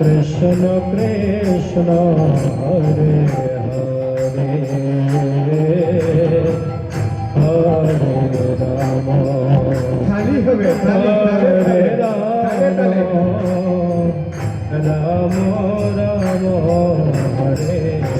কৃষ্ণ কৃষ্ণ হরে হরে হরে রাম খালি হবে হরে রাম রাম রাম হরে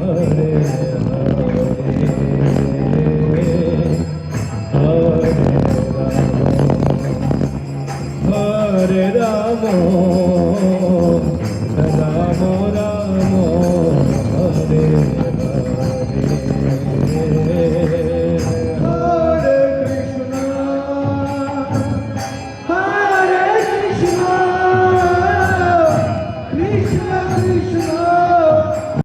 হরে হরে রাম